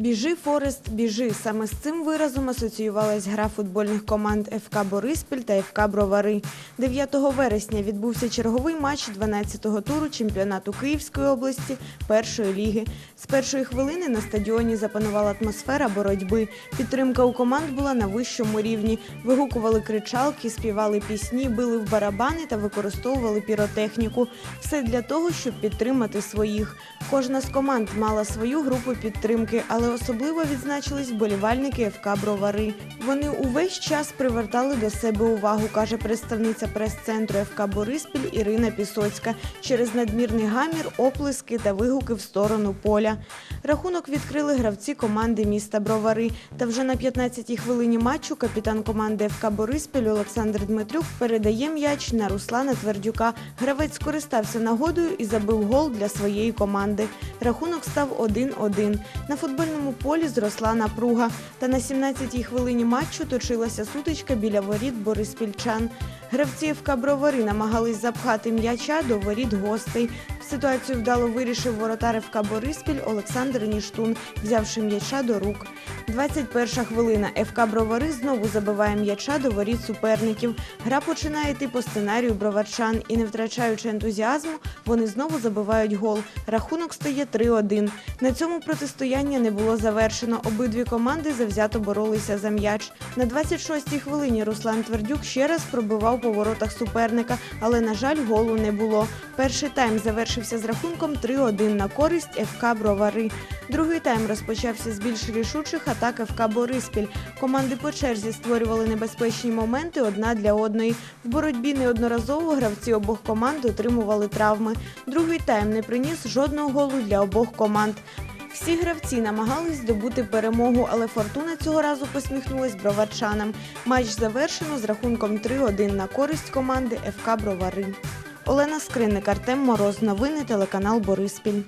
Біжи, Форест, біжи. Саме з цим виразом асоціювалась гра футбольних команд ФК Бориспіль та ФК Бровари. 9 вересня відбувся черговий матч 12-го туру чемпіонату Київської області першої ліги. З першої хвилини на стадіоні запанувала атмосфера боротьби. Підтримка у команд була на вищому рівні. Вигукували кричалки, співали пісні, били в барабани та використовували піротехніку. Все для того, щоб підтримати своїх. Кожна з команд мала свою групу підтримки, але особливо відзначились вболівальники ФК Бровари. Вони увесь час привертали до себе увагу, каже представниця прес-центру ФК Бориспіль Ірина Пісоцька через надмірний гамір, оплески та вигуки в сторону поля. Рахунок відкрили гравці команди міста Бровари. Та вже на 15-й хвилині матчу капітан команди ФК Бориспіль Олександр Дмитрюк передає м'яч на Руслана Твердюка. Гравець скористався нагодою і забив гол для своєї команди. Рахунок став 1-1. На футбольному полі зросла напруга. Та на 17-й хвилині матчу точилася сутичка біля воріт бориспільчан. Гравці ФК Бровари намагались запхати м'яча до воріт гостей. Ситуацію вдало вирішив воротар ФК Бориспіль Олександр Ніштун, взявши м'яча до рук. 21 хвилина. ФК Бровари знову забиває м'яча до воріт суперників. Гра починає йти по сценарію броварчан і, не втрачаючи ентузіазму, вони знову забивають гол. Рахунок стає 3-1. На цьому протистояння не було завершено. Обидві команди завзято боролися за м'яч. На 26-й хвилині Руслан Твердюк ще раз пробивав по воротах суперника, але, на жаль, голу не було. Перший тайм завершився з рахунком 3-1 на користь ФК Бровари. Другий тайм розпочався з більш рішучих атак ФК Бориспіль. Команди по черзі створювали небезпечні моменти одна для одної. В боротьбі неодноразово гравці обох команд отримували травми. Другий тайм не приніс жодного голу для обох команд. Всі гравці намагались здобути перемогу, але фортуна цього разу посміхнулась броварчанам. Матч завершено з рахунком 3-1 на користь команди ФК Бровари. Олена Скриник, Артем Мороз. Новини телеканал Бориспіль.